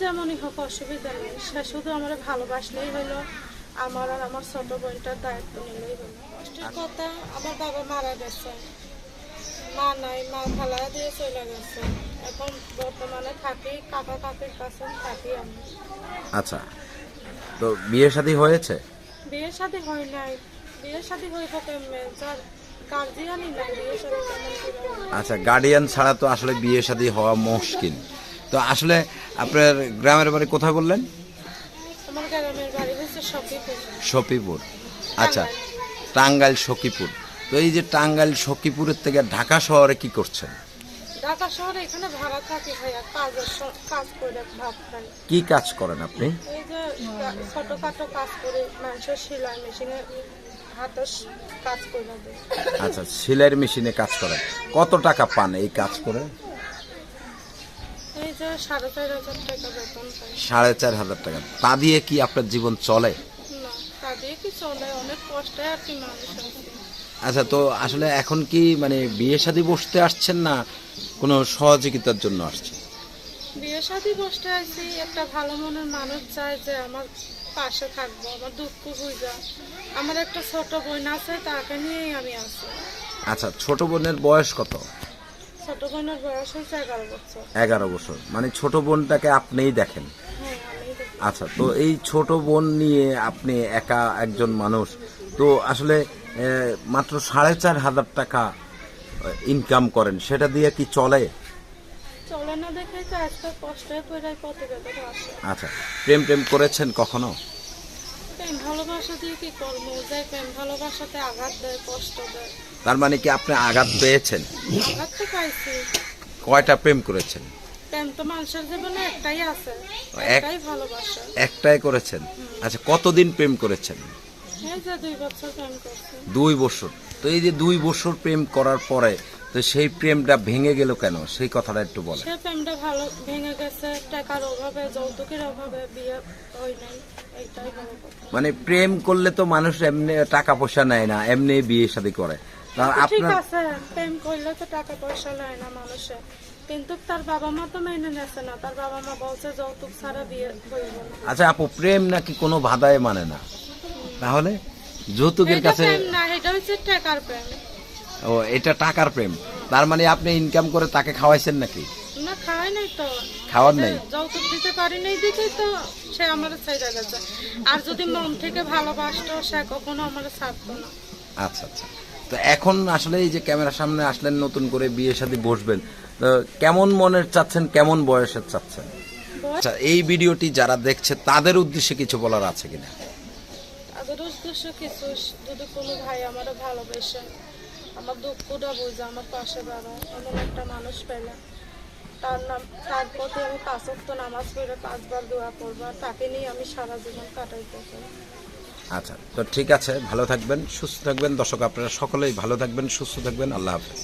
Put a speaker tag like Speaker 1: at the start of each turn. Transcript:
Speaker 1: যেমনই হোক অসুবিধা নেই সে শুধু আমার ভালোবাসলেই হলো আমার আর আমার ছোট বোনটার দায়িত্ব নিলেই হলো। কষ্টের কথা আমার বাবা মারা গেছে। মা নাই মা খালা দিয়ে চলে গেছে। এখন বর্তমানে থাকি কাকা কাকির কাছে থাকি আমি।
Speaker 2: আচ্ছা তো বিয়ে শাদী হয়েছে?
Speaker 1: বিয়ে শাদী হয় নাই। বিয়ে শাদী হইব কেমনে? যার গার্জিয়ানই নাই বিয়ে শাদী কেমন
Speaker 2: আচ্ছা গার্ডিয়ান ছাড়া তো আসলে বিয়ে শাদী হওয়া মুশকিল। তো আসলে আপনার গ্রামের বাড়ি কোথায় বললেন? সফিপুর আচ্ছা টাঙ্গাইল সখীপুর। তো এই যে টাঙ্গাইল সখীপুরের থেকে ঢাকা শহরে কি করছেন?
Speaker 1: ঢাকা শহরে এখানে ভাড়া থাকি ভাইয়া কাজের কাজ করে
Speaker 2: কি কাজ করেন আপনি?
Speaker 1: এই যে ছোটখাটো কাজ করে মানুষের সেলাই মেশিনে কাজ
Speaker 2: আচ্ছা সেলাইয়ের মেশিনে কাজ করেন। কত টাকা পান এই কাজ করে?
Speaker 1: সাড়ে চার হাজার টাকা
Speaker 2: তা দিয়ে কি আপনার জীবন চলে? আচ্ছা তো আসলে এখন কি মানে বিয়ে শাদী বসতে আসছেন না কোনো সহযোগিতার জন্য আসছেন?
Speaker 1: বিয়ে শাদী বসতে আছি একটা ভালো মনের মানুষ চায় যে আমার পাশে থাকব আমার দুঃখ বুঝা। আমার একটা ছোট বোন আছে তাকে নিয়েই আমি আছি।
Speaker 2: আচ্ছা ছোট বোনের বয়স কত?
Speaker 1: ছোট বোনের বয়স হচ্ছে এগারো বছর।
Speaker 2: এগারো বছর। মানে ছোট বোনটাকে আপনিই দেখেন?
Speaker 1: হ্যাঁ।
Speaker 2: আচ্ছা তো এই ছোট বোন নিয়ে আপনি একা একজন মানুষ তো আসলে মাত্র সাড়ে চার হাজার টাকা ইনকাম করেন সেটা দিয়ে কি চলে?
Speaker 1: চলে না দেখে তো কষ্টে পড়ে প্রতিবেদন
Speaker 2: আচ্ছা প্রেম প্রেম করেছেন কখনো?
Speaker 1: প্রেম ভালোবাসা দিয়ে কি করব? যে প্রেম ভালোবাসাতে আঘাত দেয় কষ্ট দেয়।
Speaker 2: তার মানে কি আপনি আঘাত পেয়েছেন?
Speaker 1: আঘাত তো পাইছি।
Speaker 2: কয়টা প্রেম করেছেন?
Speaker 1: প্রেম তো মানুষের জীবনে একটাই আছে একটাই ভালোবাসা।
Speaker 2: একটাই করেছেন? আচ্ছা কতদিন প্রেম করেছেন?
Speaker 1: দুই বছর
Speaker 2: তো এই যে দুই বছর প্রেম করার পরে তো সেই প্রেমটা ভেঙে গেল কেন? সেই কথাটা একটু বলেন।
Speaker 1: সে প্রেমটা ভালো ভেঙে গেছে টাকার অভাবে যৌতুকের অভাবে বিয়ে হয় নাই এইটাই বড় কথা।
Speaker 2: মানে প্রেম করলে তো মানুষ এমনি টাকা পয়সা নেয় না এমনি বিয়ে শাদী করে।
Speaker 1: ঠিক
Speaker 2: আপনার
Speaker 1: আছে প্রেম করলে তো টাকা পয়সা না মানুষে। কিন্তু তার বাবা মা তো মেনে নেছে না তার বাবা মা বলছে যৌতুক ছাড়া বিয়ে হইব না।
Speaker 2: আচ্ছা আপু প্রেম নাকি কোনো বাধায় মানে না? তাহলে যৌতুকের
Speaker 1: এটা
Speaker 2: কাছে
Speaker 1: প্রেম না এটা হচ্ছে টাকার প্রেম।
Speaker 2: ও এটা টাকার প্রেম। তার মানে আপনি ইনকাম করে তাকে খাওয়াইছেন নাকি?
Speaker 1: খাওয়াই নাই তো।
Speaker 2: খাওয়ার নেই।
Speaker 1: যৌতুক দিতে পারি নাই তো সে আমার ছেড়ে গেছে। আর যদি মন থেকে ভালোবাসতো সে কখনো আমার ছাড়তো না।
Speaker 2: আচ্ছা আচ্ছা। তো এখন আসলে এই যে ক্যামেরার সামনে আসলেন নতুন করে বিয়ে শাদী বসবেন কেমন মনের চাচ্ছেন কেমন বয়সের চাচ্ছেন? আচ্ছা এই ভিডিওটি যারা দেখছে তাদের উদ্দেশ্যে কিছু বলার আছে কিনা?
Speaker 1: তাদের উদ্দেশ্য কিছু। যদি কোনো ভাই আমারও ভালোবেসে আমার দুঃখটা বুঝে আমার পাশে দাঁড়ায় এমন একটা মানুষ পেলে। তার নাম, তার প্রতি আমি পাঁচক্ত নামাজ পড়ে পাঁচবার দোয়া করব আর তাকে নিয়ে আমি সারা জীবন কাটাইতে চাই
Speaker 2: আচ্ছা তো ঠিক আছে, ভালো থাকবেন, সুস্থ থাকবেন। দর্শক, আপনারা সকলেই ভালো থাকবেন, সুস্থ থাকবেন। আল্লাহ হাফেজ।